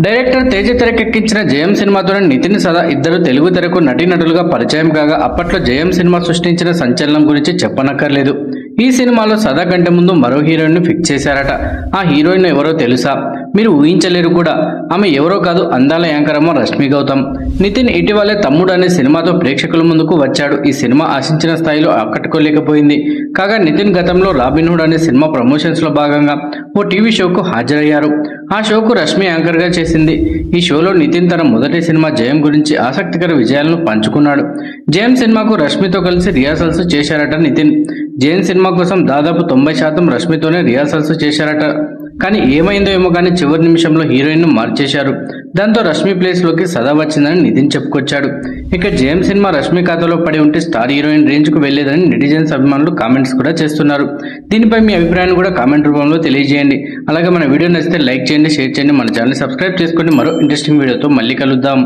Director Teja తెరకెక్కించిన జయం సినిమాతోనే నితిన్ సదా ఇద్దరు తెలుగు తెరకు నటీనటులుగా పరిచయం కాగా అప్పట్లో జయం సినిమా సృష్టించిన సంచలనం గురించి చెప్పనక్కర్లేదు. ఈ సినిమాలో సదా కంటే ముందు మరో హీరోయిన్ ఫిక్స్ చేశారట. ఆ హీరోయిన్ ఎవరో తెలుసా? మీరు ఊహించలేరు కూడా. ఆమె ఎవరో కాదు అందాల యాంకరమ్మ రష్మి గౌతమ్. నితిన్ ఇటీవలే తమ్ముడు అనే సినిమాతో ప్రేక్షకుల ముందుకు వచ్చాడు. ఈ సినిమా ఆశించిన స్థాయిలో ఆకట్టుకోలేకపోయింది. కాగా నితిన్ గతంలో రాబిన్హుడ్ అనే సినిమా ప్రమోషన్స్లో భాగంగా ఓ టీవీ షోకు హాజరయ్యారు. ఆ షోకు రష్మి యాంకర్గా చేసింది. ఈ షోలో నితిన్ తన మొదటి సినిమా జయం గురించి ఆసక్తికర విజయాలను పంచుకున్నాడు. జయం సినిమాకు రష్మితో కలిసి రిహార్సల్స్ చేశారట నితిన్. జయం సినిమా కోసం దాదాపు తొంభై శాతం రష్మితోనే రిహార్సల్స్ చేశారట. కానీ ఏమైందో ఏమో కానీ చివరి నిమిషంలో హీరోయిన్ను మార్చేశారు. దాంతో రష్మి ప్లేస్లోకి సదా వచ్చిందని నితిన్ చెప్పుకొచ్చాడు. ఇక జేమ్ సినిమా రష్మి ఖాతాలో పడి ఉంటే స్టార్ హీరోయిన్ రేంజ్కు వెళ్ళేదని నెటిజన్స్ అభిమానులు కామెంట్స్ కూడా చేస్తున్నారు. దీనిపై మీ అభిప్రాయాన్ని కూడా కామెంట్ రూపంలో తెలియజేయండి. అలాగే మన వీడియో నచ్చితే లైక్ చేయండి షేర్ చేయండి మన ఛానల్ సబ్స్క్రైబ్ చేసుకోండి. మరో ఇంట్రెస్టింగ్ వీడియోతో మళ్ళీ కలుద్దాం.